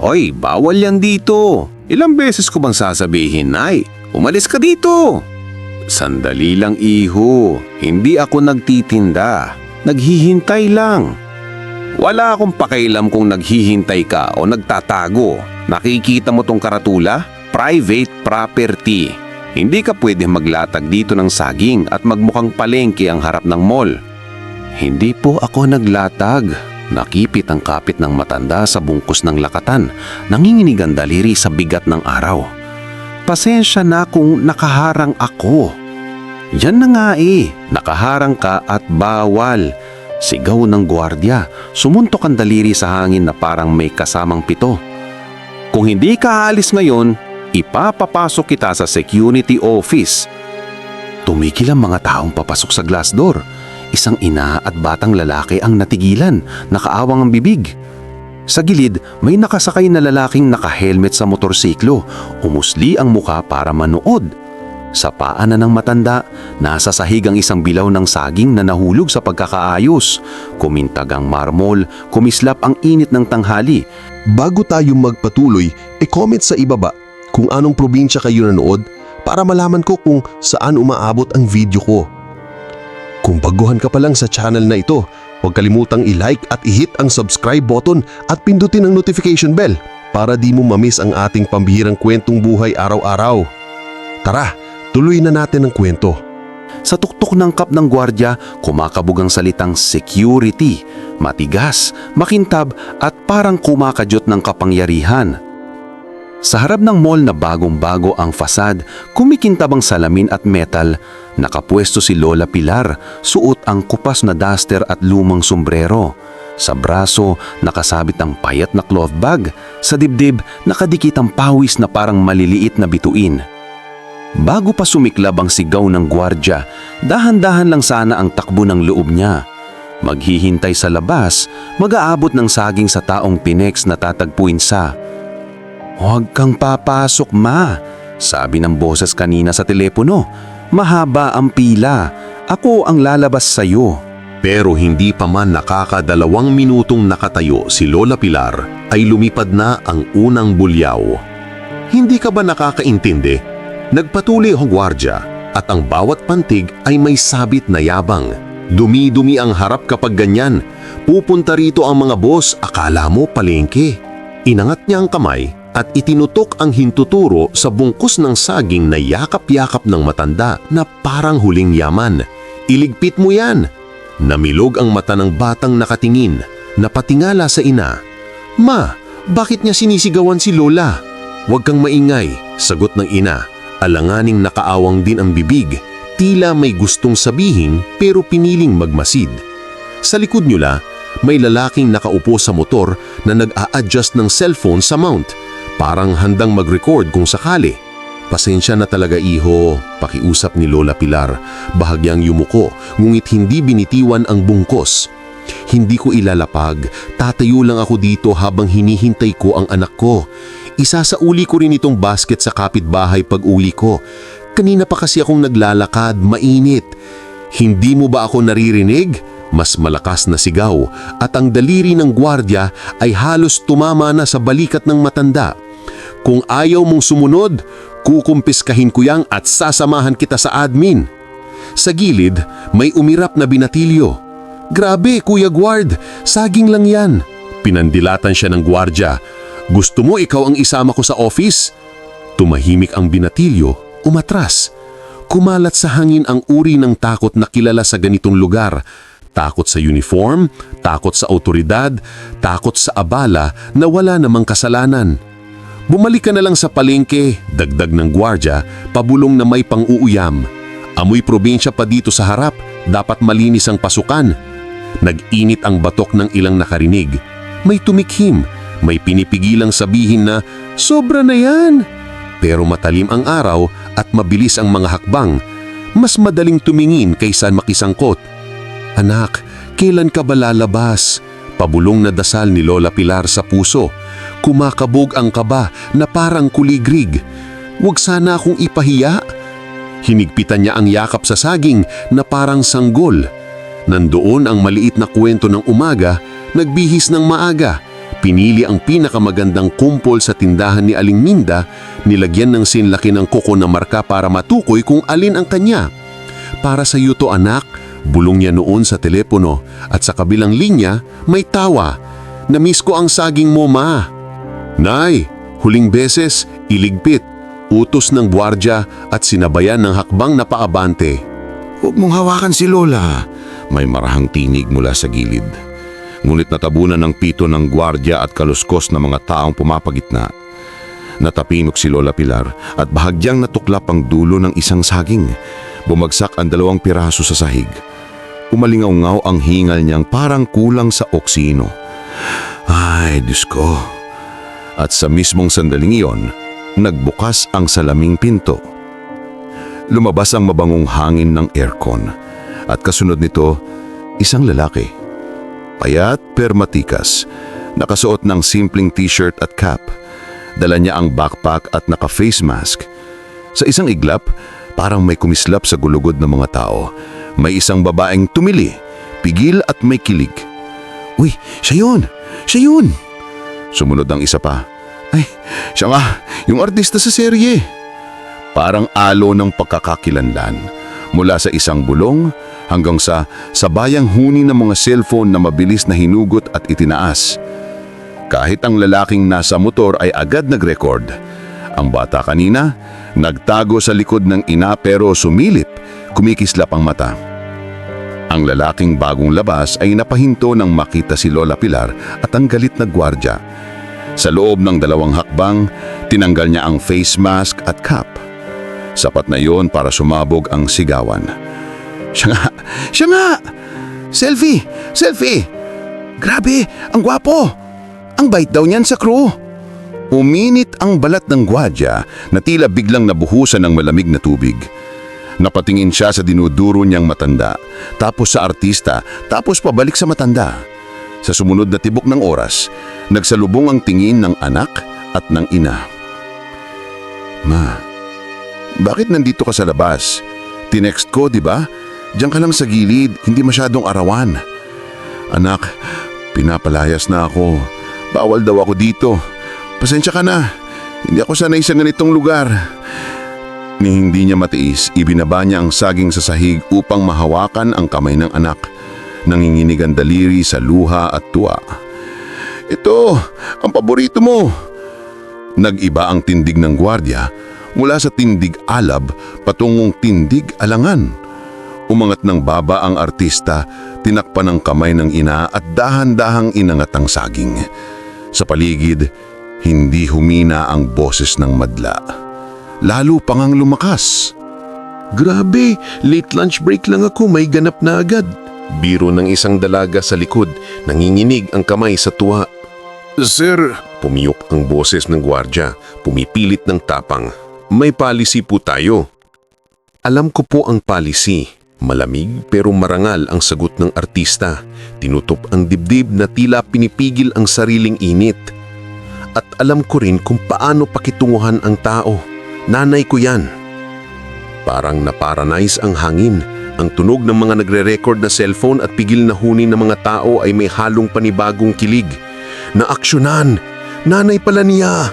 Hoy, bawal yan dito. Ilang beses ko bang sasabihin, Nay? Umalis ka dito. Sandali lang, iho. Hindi ako nagtitinda. Naghihintay lang. Wala akong pakialam kung naghihintay ka o nagtatago. Nakikita mo tong karatula? Private property. Hindi ka pwede maglatag dito ng saging at magmukhang palengke ang harap ng mall. Hindi po ako naglatag. Nakipit ang kapit ng matanda sa bungkus ng lakatan, nanginginig ang daliri sa bigat ng araw. Pasensya na kung nakaharang ako. Yan na nga eh, nakaharang ka at bawal. Sigaw ng gwardiya, sumuntok ang daliri sa hangin na parang may kasamang pito. Kung hindi ka aalis ngayon, ipapapasok kita sa security office. Tumigil ang mga taong papasok sa glass door. Isang ina at batang lalaki ang natigilan, nakaawang ang bibig. Sa gilid, may nakasakay na lalaking nakahelmet sa motorsiklo. Umusli ang muka para manood. Sa paanan ng matanda, nasa sahig ang isang bilaw ng saging na nahulog sa pagkakaayos. Kumintag ang marmol, kumislap ang init ng tanghali. Bago tayo magpatuloy, e-comment sa ibaba kung anong probinsya kayo nanood para malaman ko kung saan umaabot ang video ko. Kung baguhan ka pa lang sa channel na ito, huwag kalimutang i-like at i-hit ang subscribe button at pindutin ang notification bell para di mo mamiss ang ating pambihirang kwentong buhay araw-araw. Tara, tuloy na natin ang kwento. Sa tuktok ng kap ng gwardya, kumakabog ang salitang security, matigas, makintab at parang kumakadyot ng kapangyarihan. Sa harap ng mall na bagong-bago ang fasad, kumikintab ang salamin at metal, nakapwesto si Lola Pilar, suot ang kupas na duster at lumang sombrero. Sa braso, nakasabit ang payat na cloth bag, sa dibdib, nakadikit ang pawis na parang maliliit na bituin. Bago pa sumiklab ang sigaw ng gwardya, dahan-dahan lang sana ang takbo ng loob niya. Maghihintay sa labas, mag-aabot ng saging sa taong pinex na tatagpuin sa Huwag kang papasok, ma. Sabi ng boses kanina sa telepono. Mahaba ang pila. Ako ang lalabas sa'yo. Pero hindi pa man nakakadalawang minutong nakatayo si Lola Pilar ay lumipad na ang unang bulyaw. Hindi ka ba nakakaintindi? Nagpatuloy ang gwardya at ang bawat pantig ay may sabit na yabang. Dumi-dumi ang harap kapag ganyan. Pupunta rito ang mga boss, akala mo palengke. Inangat niya ang kamay at itinutok ang hintuturo sa bungkus ng saging na yakap-yakap ng matanda na parang huling yaman. Iligpit mo yan! Namilog ang mata ng batang nakatingin, napatingala sa ina. Ma, bakit niya sinisigawan si Lola? Huwag kang maingay, sagot ng ina. Alanganing nakaawang din ang bibig, tila may gustong sabihin pero piniling magmasid. Sa likod nila, may lalaking nakaupo sa motor na nag-a-adjust ng cellphone sa mount, parang handang mag-record kung sakali. Pasensya na talaga iho, pakiusap ni Lola Pilar. Bahagyang yumuko, ngunit hindi binitiwan ang bungkos. Hindi ko ilalapag, tatayo lang ako dito habang hinihintay ko ang anak ko. Isasauli ko rin itong basket sa kapitbahay pag uli ko. Kanina pa kasi akong naglalakad, mainit. Hindi mo ba ako naririnig? Mas malakas na sigaw at ang daliri ng gwardya ay halos tumama na sa balikat ng matanda. Kung ayaw mong sumunod, kukumpiskahin ko yang at sasamahan kita sa admin. Sa gilid, may umirap na binatilyo. Grabe, Kuya Guard, saging lang yan. Pinandilatan siya ng gwardya. Gusto mo ikaw ang isama ko sa office? Tumahimik ang binatilyo, umatras. Kumalat sa hangin ang uri ng takot na kilala sa ganitong lugar. Takot sa uniform, takot sa autoridad, takot sa abala na wala namang kasalanan. Bumalik ka na lang sa palengke, dagdag ng gwardya, pabulong na may pang-uuyam. Amoy probinsya pa dito sa harap, dapat malinis ang pasukan. Nag-init ang batok ng ilang nakarinig. May tumikhim, may pinipigilang sabihin na, sobra na yan. Pero matalim ang araw at mabilis ang mga hakbang. Mas madaling tumingin kaysa makisangkot. Anak, kailan ka ba lalabas? Pabulong na dasal ni Lola Pilar sa puso. Kumakabog ang kaba na parang kuligrig. Huwag sana akong ipahiya. Hinigpitan niya ang yakap sa saging na parang sanggol. Nandoon ang maliit na kwento ng umaga, nagbihis ng maaga, Pinili ang pinakamagandang kumpol sa tindahan ni Aling Minda, nilagyan ng sinlaki ng kuko na marka para matukoy kung alin ang kanya. Para sa iyo to anak, bulong niya noon sa telepono at sa kabilang linya may tawa. Namiss ko ang saging mo ma. Nay, huling beses, iligpit, utos ng gwardya at sinabayan ng hakbang na paabante. Huwag mong hawakan si Lola. May marahang tinig mula sa gilid. Ngunit natabunan ng pito ng gwardya at kaluskos na mga taong pumapagitna. Natapinok si Lola Pilar at bahagyang natuklap ang dulo ng isang saging. Bumagsak ang dalawang piraso sa sahig. Umalingaw-ngaw ang hingal niyang parang kulang sa oksino. Ay, Diyos ko. At sa mismong sandaling iyon, nagbukas ang salaming pinto. Lumabas ang mabangong hangin ng aircon at kasunod nito, isang lalaki. Payat per matikas, nakasuot ng simpleng t-shirt at cap. Dala niya ang backpack at naka-face mask. Sa isang iglap, parang may kumislap sa gulugod ng mga tao. May isang babaeng tumili, pigil at may kilig. Uy, siya yun! Siya yun! Sumunod ang isa pa. Ay, siya nga, yung artista sa serye. Parang alo ng pagkakakilanlan. Mula sa isang bulong hanggang sa sabayang huni ng mga cellphone na mabilis na hinugot at itinaas. Kahit ang lalaking nasa motor ay agad nag-record. Ang bata kanina, nagtago sa likod ng ina pero sumilip, kumikislap ang mata. Ang lalaking bagong labas ay napahinto nang makita si Lola Pilar at ang galit na gwardya. Sa loob ng dalawang hakbang, tinanggal niya ang face mask at cap. Sapat na yon para sumabog ang sigawan. Siya nga! Siya nga! Selfie! Selfie! Grabe! Ang gwapo! Ang bait daw niyan sa crew! Uminit ang balat ng gwadya na tila biglang nabuhusan ng malamig na tubig. Napatingin siya sa dinuduro niyang matanda, tapos sa artista, tapos pabalik sa matanda. Sa sumunod na tibok ng oras, nagsalubong ang tingin ng anak at ng ina. Ma, bakit nandito ka sa labas? Tinext ko, di ba? Diyan ka lang sa gilid, hindi masyadong arawan. Anak, pinapalayas na ako. Bawal daw ako dito. Pasensya ka na. Hindi ako sanay sa ganitong lugar. Ni hindi niya matiis, ibinaba niya ang saging sa sahig upang mahawakan ang kamay ng anak. Nanginginig ang daliri sa luha at tuwa. Ito, ang paborito mo. Nag-iba ang tindig ng gwardya mula sa tindig alab patungong tindig alangan. Umangat ng baba ang artista, tinakpan ng kamay ng ina at dahan-dahang inangat ang saging. Sa paligid, hindi humina ang boses ng madla. Lalo pang ang lumakas. Grabe, late lunch break lang ako, may ganap na agad. Biro ng isang dalaga sa likod, nanginginig ang kamay sa tuwa. Sir, pumiyok ang boses ng gwardya, pumipilit ng tapang. May policy po tayo. Alam ko po ang policy. Malamig pero marangal ang sagot ng artista. Tinutup ang dibdib na tila pinipigil ang sariling init. At alam ko rin kung paano pakitunguhan ang tao. Nanay ko yan. Parang naparanize ang hangin. Ang tunog ng mga nagre-record na cellphone at pigil na huni ng mga tao ay may halong panibagong kilig. Naaksyonan! Nanay pala niya!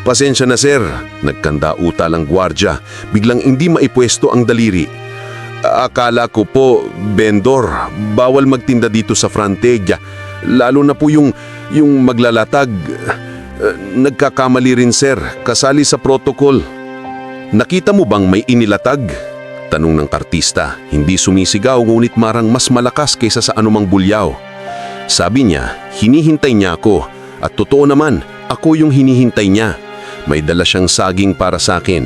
Pasensya na sir, nagkanda utal ang gwardya. Biglang hindi maipwesto ang daliri. Akala ko po, vendor, bawal magtinda dito sa Frontegia. Lalo na po yung, yung maglalatag. Eh, Nagkakamali rin sir, kasali sa protocol. Nakita mo bang may inilatag? Tanong ng kartista, hindi sumisigaw ngunit marang mas malakas kaysa sa anumang bulyaw. Sabi niya, hinihintay niya ako at totoo naman, ako yung hinihintay niya. May dala siyang saging para sa akin.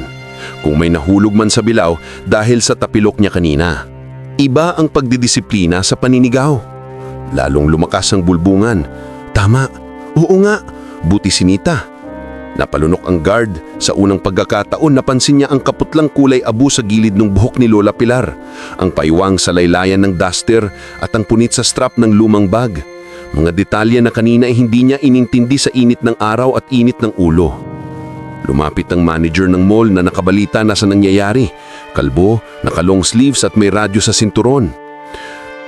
Kung may nahulog man sa bilaw dahil sa tapilok niya kanina. Iba ang pagdidisiplina sa paninigaw. Lalong lumakas ang bulbungan. Tama, oo nga, buti sinita. Napalunok ang guard. Sa unang pagkakataon napansin niya ang kaputlang kulay abu sa gilid ng buhok ni Lola Pilar, ang paiwang sa laylayan ng duster at ang punit sa strap ng lumang bag. Mga detalye na kanina ay hindi niya inintindi sa init ng araw at init ng ulo. Lumapit ang manager ng mall na nakabalita na sa nangyayari. Kalbo, naka long sleeves at may radyo sa sinturon.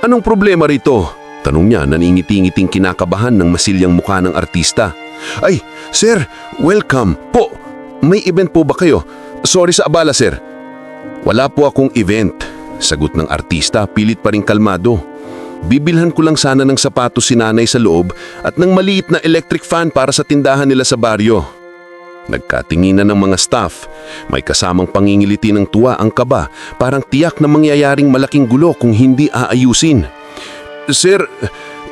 Anong problema rito? Tanong niya naningiti-ngiting kinakabahan ng masilyang mukha ng artista. Ay, sir, welcome. Po, may event po ba kayo? Sorry sa abala, sir. Wala po akong event. Sagot ng artista, pilit pa rin kalmado. Bibilhan ko lang sana ng sapatos si nanay sa loob at ng maliit na electric fan para sa tindahan nila sa baryo. Nagkatinginan ng mga staff. May kasamang pangingiliti ng tuwa ang kaba, parang tiyak na mangyayaring malaking gulo kung hindi aayusin. Sir,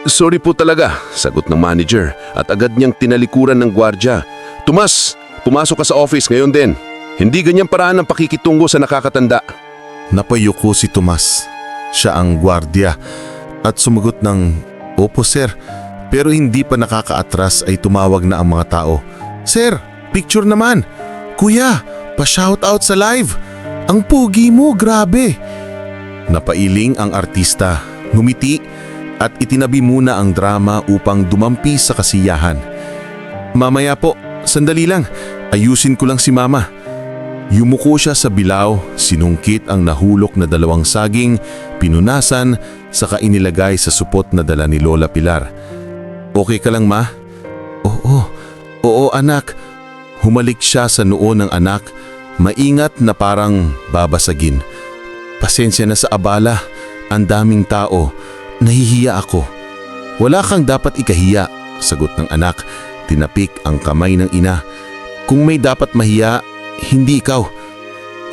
sorry po talaga, sagot ng manager at agad niyang tinalikuran ng gwardya. Tumas, pumasok ka sa office ngayon din. Hindi ganyan paraan ang pakikitungo sa nakakatanda. Napayuko si Tomas. Siya ang gwardya at sumagot ng, Opo sir, pero hindi pa nakakaatras ay tumawag na ang mga tao. Sir, picture naman! Kuya, pa-shoutout sa live! Ang pogi mo, grabe! Napailing ang artista, ngumiti at itinabi muna ang drama upang dumampi sa kasiyahan. Mamaya po, sandali lang, ayusin ko lang si mama. Yumuko siya sa bilaw, sinungkit ang nahulok na dalawang saging, pinunasan, saka inilagay sa supot na dala ni Lola Pilar. Okay ka lang ma? Oo, oo anak. Humalik siya sa noo ng anak, maingat na parang babasagin. Pasensya na sa abala, ang daming tao, nahihiya ako. Wala kang dapat ikahiya, sagot ng anak, tinapik ang kamay ng ina. Kung may dapat mahiya, hindi ikaw.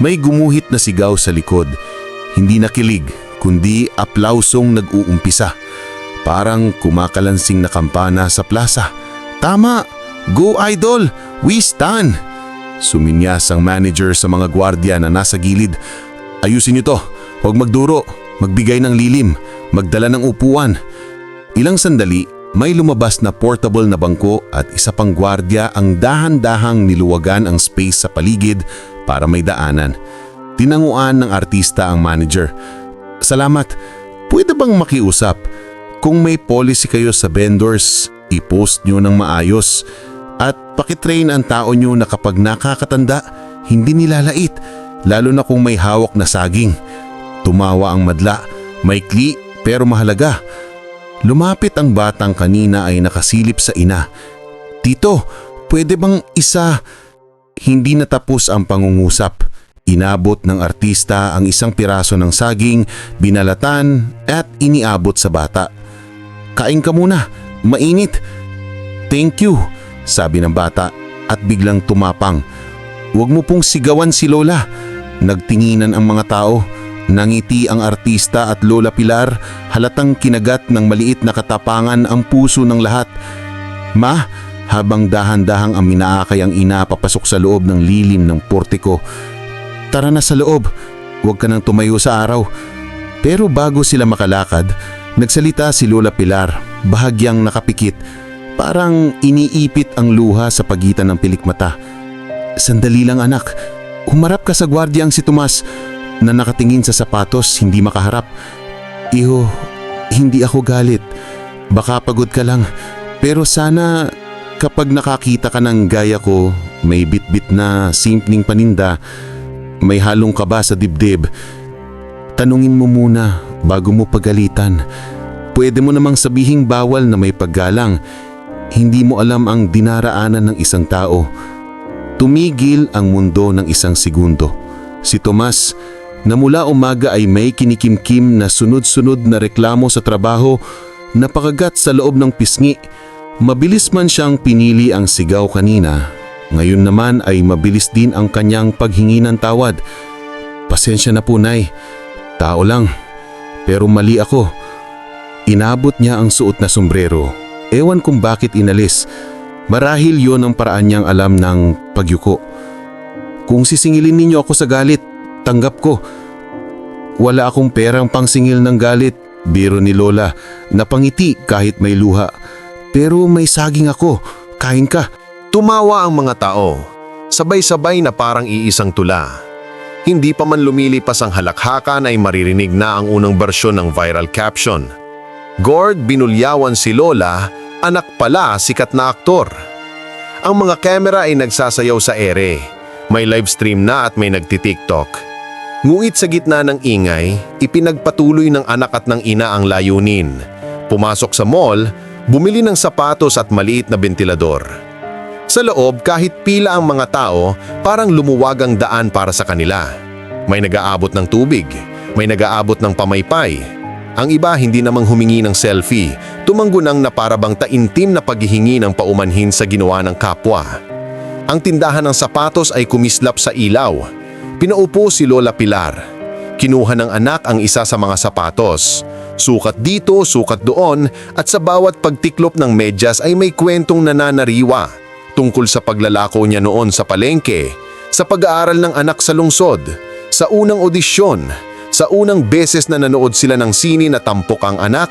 May gumuhit na sigaw sa likod. Hindi nakilig, kundi aplausong nag-uumpisa. Parang kumakalansing na kampana sa plaza. Tama! Go Idol! We stand! Suminyas ang manager sa mga gwardya na nasa gilid. Ayusin niyo to. Huwag magduro. Magbigay ng lilim. Magdala ng upuan. Ilang sandali, may lumabas na portable na bangko at isa pang gwardya ang dahan-dahang niluwagan ang space sa paligid para may daanan. Tinanguan ng artista ang manager. Salamat. Pwede bang makiusap? Kung may policy kayo sa vendors, i-post nyo ng maayos. At pakitrain ang tao nyo na kapag nakakatanda, hindi nilalait. Lalo na kung may hawak na saging. Tumawa ang madla. Maikli pero mahalaga. Lumapit ang batang kanina ay nakasilip sa ina. Tito, pwede bang isa? Hindi natapos ang pangungusap. Inabot ng artista ang isang piraso ng saging, binalatan at iniabot sa bata. Kain ka muna, mainit. Thank you, sabi ng bata at biglang tumapang. Huwag mo pong sigawan si Lola. Nagtinginan ang mga tao. Nangiti ang artista at Lola Pilar, halatang kinagat ng maliit na katapangan ang puso ng lahat. Ma, habang dahan-dahang ang minaakay ang ina papasok sa loob ng lilim ng portiko. Tara na sa loob, huwag ka nang tumayo sa araw. Pero bago sila makalakad, nagsalita si Lola Pilar, bahagyang nakapikit, parang iniipit ang luha sa pagitan ng pilikmata. Sandali lang anak, humarap ka sa gwardyang si Tomas na nakatingin sa sapatos hindi makaharap. Iho, hindi ako galit. Baka pagod ka lang. Pero sana kapag nakakita ka ng gaya ko, may bitbit na simpleng paninda, may halong kaba sa dibdib, tanungin mo muna bago mo pagalitan. Pwede mo namang sabihing bawal na may paggalang. Hindi mo alam ang dinaraanan ng isang tao. Tumigil ang mundo ng isang segundo. Si Tomas na mula umaga ay may kinikimkim na sunod-sunod na reklamo sa trabaho napakagat sa loob ng pisngi. Mabilis man siyang pinili ang sigaw kanina. Ngayon naman ay mabilis din ang kanyang paghingi ng tawad. Pasensya na po, Nay. Tao lang. Pero mali ako. Inabot niya ang suot na sombrero. Ewan kung bakit inalis. Marahil yon ang paraan niyang alam ng pagyuko. Kung sisingilin ninyo ako sa galit, tanggap ko. Wala akong perang pangsingil ng galit, biro ni Lola, napangiti kahit may luha. Pero may saging ako, kain ka. Tumawa ang mga tao. Sabay-sabay na parang iisang tula. Hindi pa man lumilipas ang halakhakan ay maririnig na ang unang bersyon ng viral caption. Gord binulyawan si Lola, anak pala sikat na aktor. Ang mga kamera ay nagsasayaw sa ere. May live stream na at may nagtitiktok. Ngunit sa gitna ng ingay, ipinagpatuloy ng anak at ng ina ang layunin. pumasok sa mall, bumili ng sapatos at maliit na bentilador. Sa loob, kahit pila ang mga tao, parang lumuwag ang daan para sa kanila. May nag-aabot ng tubig, may nag-aabot ng pamaypay. Ang iba hindi namang humingi ng selfie, tumanggunang na parabang taintim na paghihingi ng paumanhin sa ginawa ng kapwa. Ang tindahan ng sapatos ay kumislap sa ilaw. Pinaupo si Lola Pilar. Kinuha ng anak ang isa sa mga sapatos. Sukat dito, sukat doon, at sa bawat pagtiklop ng medyas ay may kwentong nananariwa tungkol sa paglalako niya noon sa palengke, sa pag-aaral ng anak sa lungsod, sa unang odisyon, sa unang beses na nanood sila ng sini na tampok ang anak,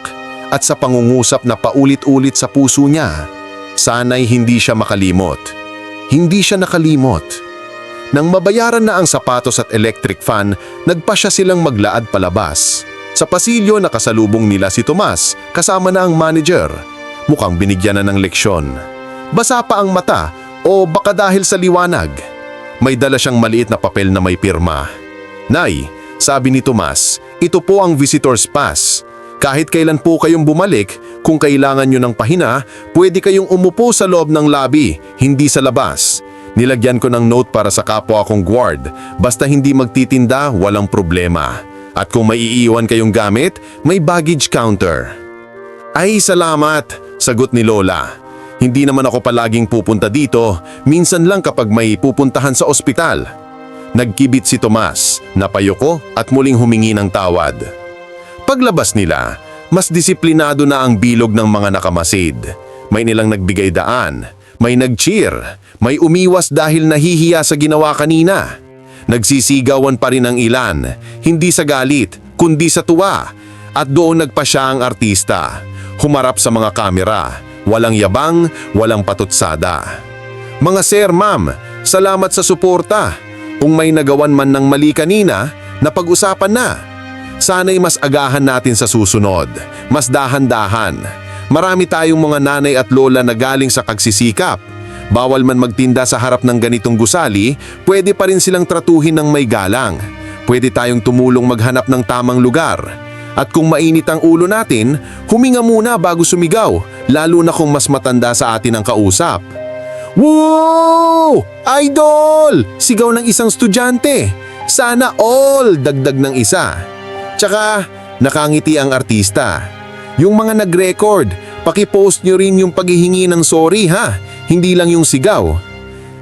at sa pangungusap na paulit-ulit sa puso niya. Sana'y hindi siya makalimot. Hindi siya nakalimot. Nang mabayaran na ang sapatos at electric fan, nagpa siya silang maglaad palabas. Sa pasilyo nakasalubong nila si Tomas, kasama na ang manager. Mukhang binigyan na ng leksyon. Basa pa ang mata o baka dahil sa liwanag. May dala siyang maliit na papel na may pirma. Nay, sabi ni Tomas, ito po ang visitor's pass. Kahit kailan po kayong bumalik, kung kailangan nyo ng pahina, pwede kayong umupo sa loob ng lobby, hindi sa labas. Nilagyan ko ng note para sa kapwa kong guard. Basta hindi magtitinda, walang problema. At kung may iiwan kayong gamit, may baggage counter. Ay, salamat, sagot ni Lola. Hindi naman ako palaging pupunta dito, minsan lang kapag may pupuntahan sa ospital. Nagkibit si Tomas, napayoko at muling humingi ng tawad. Paglabas nila, mas disiplinado na ang bilog ng mga nakamasid. May nilang nagbigay daan, may nag-cheer, may umiwas dahil nahihiya sa ginawa kanina. Nagsisigawan pa rin ang ilan, hindi sa galit, kundi sa tuwa. At doon nagpa siya ang artista. Humarap sa mga kamera, walang yabang, walang patutsada. Mga sir, ma'am, salamat sa suporta. Kung may nagawan man ng mali kanina, napag-usapan na. Sana'y mas agahan natin sa susunod, mas dahan-dahan. Marami tayong mga nanay at lola na galing sa kagsisikap. Bawal man magtinda sa harap ng ganitong gusali, pwede pa rin silang tratuhin ng may galang. Pwede tayong tumulong maghanap ng tamang lugar. At kung mainit ang ulo natin, huminga muna bago sumigaw, lalo na kung mas matanda sa atin ang kausap. Wow! Idol! Sigaw ng isang estudyante. Sana all! Dagdag ng isa. Tsaka, nakangiti ang artista. Yung mga nag-record, pakipost nyo rin yung paghihingi ng sorry ha, hindi lang yung sigaw.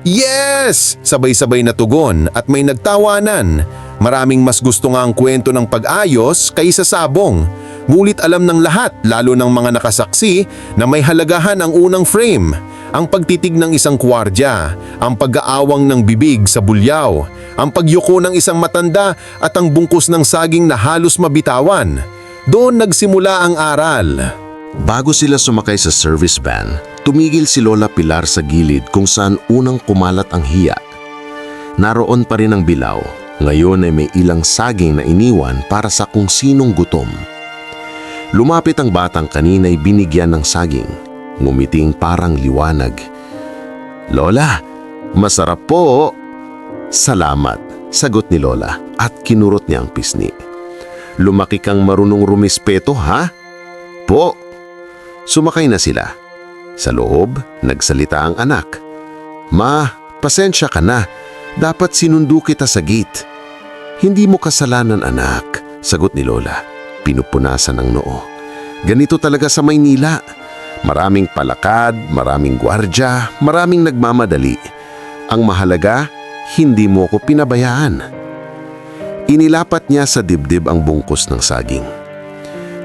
Yes! Sabay-sabay na tugon at may nagtawanan. Maraming mas gusto nga ang kwento ng pag-ayos kaysa sabong. Ngulit alam ng lahat, lalo ng mga nakasaksi, na may halagahan ang unang frame. Ang pagtitig ng isang kwardya, ang pag-aawang ng bibig sa bulyaw, ang pagyuko ng isang matanda at ang bungkus ng saging na halos mabitawan. Doon nagsimula ang aral. Bago sila sumakay sa service van, tumigil si Lola Pilar sa gilid kung saan unang kumalat ang hiya. Naroon pa rin ang bilaw, ngayon ay may ilang saging na iniwan para sa kung sinong gutom. Lumapit ang batang kanina'y binigyan ng saging, ngumiting parang liwanag. Lola, masarap po! Salamat, sagot ni Lola at kinurot niya ang pisni. Lumaki kang marunong rumispeto, ha? Po! Sumakay na sila. Sa loob, nagsalita ang anak. Ma, pasensya ka na. Dapat sinundo kita sa gate. Hindi mo kasalanan anak, sagot ni Lola. Pinupunasan ng noo. Ganito talaga sa Maynila. Maraming palakad, maraming gwardya, maraming nagmamadali. Ang mahalaga, hindi mo ko pinabayaan. Inilapat niya sa dibdib ang bungkus ng saging.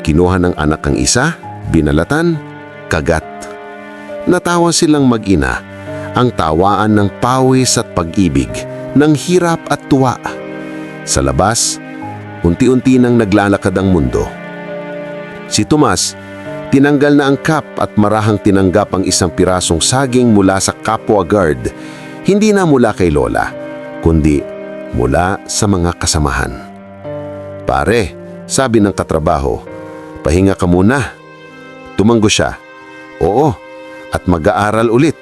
Kinuha ng anak ang isa, binalatan, kagat. Natawa silang mag-ina, ang tawaan ng pawis at pag-ibig, ng hirap at tuwa. Sa labas, unti-unti nang naglalakad ang mundo. Si Tomas, tinanggal na ang cap at marahang tinanggap ang isang pirasong saging mula sa kapwa guard, hindi na mula kay Lola, kundi mula sa mga kasamahan. Pare, sabi ng katrabaho, pahinga ka muna. Tumanggo siya. Oo, at mag-aaral ulit.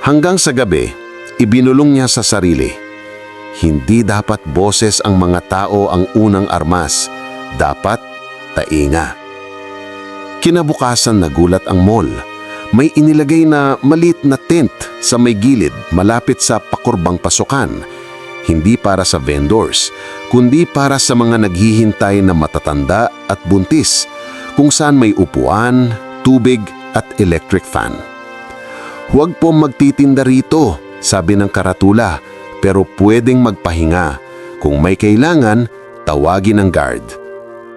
Hanggang sa gabi, ibinulong niya sa sarili. Hindi dapat boses ang mga tao ang unang armas. Dapat tainga. Kinabukasan nagulat ang mall. May inilagay na maliit na tent sa may gilid malapit sa pakurbang pasukan. Hindi para sa vendors, kundi para sa mga naghihintay na matatanda at buntis, kung saan may upuan, tubig at electric fan. Huwag po magtitinda rito, sabi ng karatula, pero pwedeng magpahinga. Kung may kailangan, tawagin ang guard.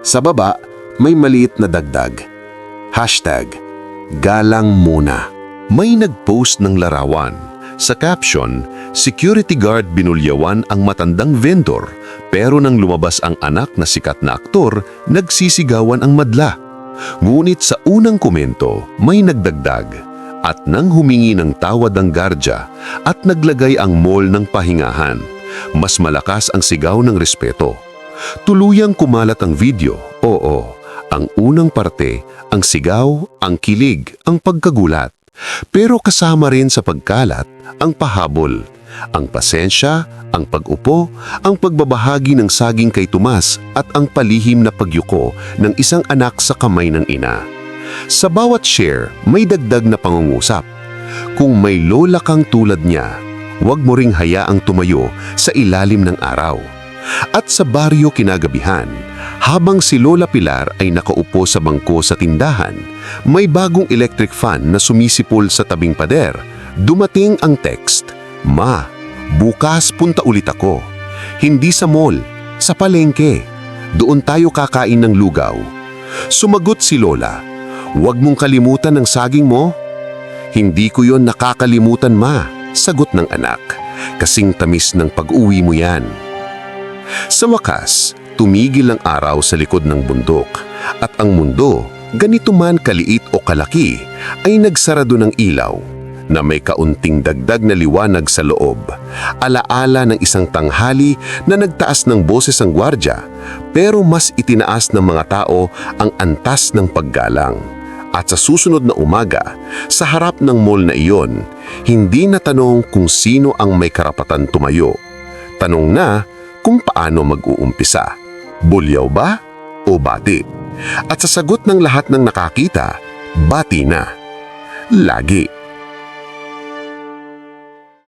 Sa baba, may maliit na dagdag. Hashtag, galang muna. May nag-post ng larawan. Sa caption, security guard binulyawan ang matandang vendor pero nang lumabas ang anak na sikat na aktor, nagsisigawan ang madla. Ngunit sa unang komento, may nagdagdag. At nang humingi ng tawad ang gardya at naglagay ang mall ng pahingahan, mas malakas ang sigaw ng respeto. Tuluyang kumalat ang video, oo, ang unang parte, ang sigaw, ang kilig, ang pagkagulat. Pero kasama rin sa pagkalat ang pahabol, ang pasensya, ang pag-upo, ang pagbabahagi ng saging kay Tomas at ang palihim na pagyuko ng isang anak sa kamay ng ina. Sa bawat share, may dagdag na pangungusap. Kung may lola kang tulad niya, huwag mo ring hayaang tumayo sa ilalim ng araw. At sa baryo kinagabihan, habang si Lola Pilar ay nakaupo sa bangko sa tindahan, may bagong electric fan na sumisipol sa tabing pader. Dumating ang text, Ma, bukas punta ulit ako. Hindi sa mall, sa palengke. Doon tayo kakain ng lugaw. Sumagot si Lola, Huwag mong kalimutan ang saging mo. Hindi ko yon nakakalimutan ma, sagot ng anak. Kasing tamis ng pag-uwi mo yan. Sa wakas, tumigil ang araw sa likod ng bundok at ang mundo, ganito man kaliit o kalaki, ay nagsarado ng ilaw na may kaunting dagdag na liwanag sa loob. Alaala ng isang tanghali na nagtaas ng boses ang gwardya pero mas itinaas ng mga tao ang antas ng paggalang. At sa susunod na umaga, sa harap ng mall na iyon, hindi na tanong kung sino ang may karapatan tumayo. Tanong na kung paano mag-uumpisa. Bulyaw ba o bati? At sa sagot ng lahat ng nakakita, bati na. Lagi.